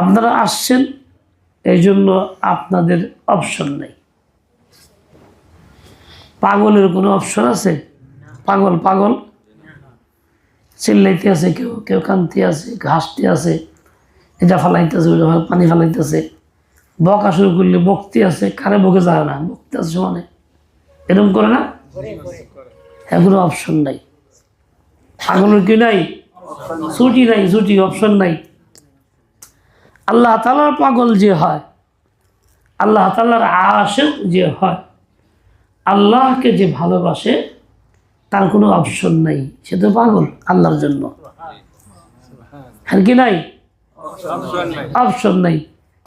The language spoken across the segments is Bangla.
আপনারা আসছেন এই জন্য আপনাদের অপশন নেই। পাগলের কোনো অপশন আছে? পাগল পাগল? চিল্লাইতে আছে কেউ কেউ কান্তি আছে ঘাসতে আছে, এটা ফালাইতেছে ওটা পানি ফালাইতেছে বকা শুরু করলে বকতে আছে, কারে বকে যায় না, বক্তি আছে সমানে এরকম করে না? এগুলো অপশন নাই। পাগলের কি নাই? ছুটি নাই, ছুটি অপশন নাই। আল্লাহ তালার পাগল যে হয় আল্লাহ তালার আশেক যে হয় আল্লাহকে যে ভালোবাসে তার কোনো অপশন নাই। সে তো পাগল আল্লাহর জন্য। আর কি নাই? অপশন নাই।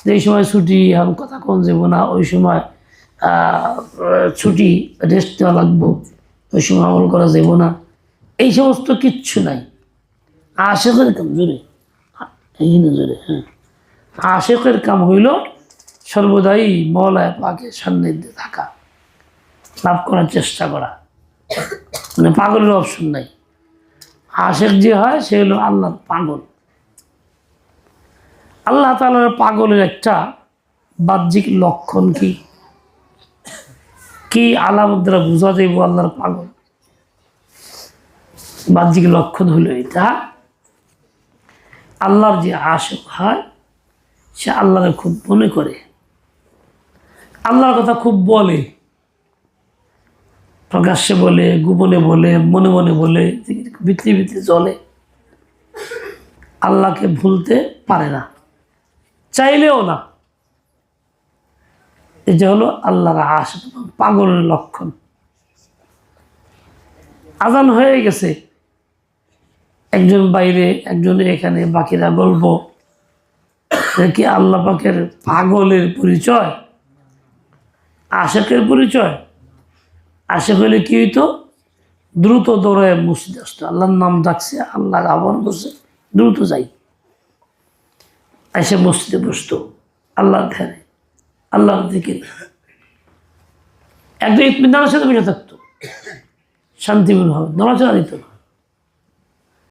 যে সময় ছুটি এখন কথা কম যাব না ওই সময় ছুটি রেস্ট দেওয়া লাগবো ওই সময় আমল করা যাব না। এই সমস্ত কিচ্ছু নাই। আশেকের কাম জোরে। এইখানে জোরে হ্যাঁ। আশেকের কাম হইল সর্বদাই মলায় পাকে সান্নিধ্যে থাকা, লাভ করার চেষ্টা করা। মানে পাগলের অপশন নাই। আশেক যে হয়, সে হলো আল্লাহর পাগল। আল্লাহ তালার পাগলের একটা বাহ্যিক লক্ষণ কি? কি আলামত দ্বারা বোঝা যাইব আল্লাহর পাগল? বাহ্যিক লক্ষণ হলো এটা, আল্লাহর যে আশেক হয় সে আল্লাহরে খুব মনে করে। আল্লাহর কথা খুব বলে। প্রকাশ্যে বলে, গোপনে বলে, মনে মনে বলে ভিতরে ভিতরে চলে। আল্লাহকে ভুলতে পারে না। চাইলেও না। এটা হলো আল্লাহর আশ, পাগলের লক্ষণ। আজান হয়ে গেছে। একজন বাইরে, একজন এখানে, বাকিরা গল্প কি আল্লাহ পাকের পাগলের পরিচয়? আশেকের পরিচয়? আশেক হলে কি হইতো? দ্রুত দৌড়ায় মসজিদ আসতো। আল্লাহর নাম ডাকছে, আল্লাহ আহ্বান করছে, দ্রুত যাই। এসে মসজিদে বসতো, আল্লাহর ধ্যানে আল্লাহর দিকে। একদম ইতমিনার সাথে বসে থাকতো। শান্তিপূর্ণ হবে নড়াচড়া দিত না।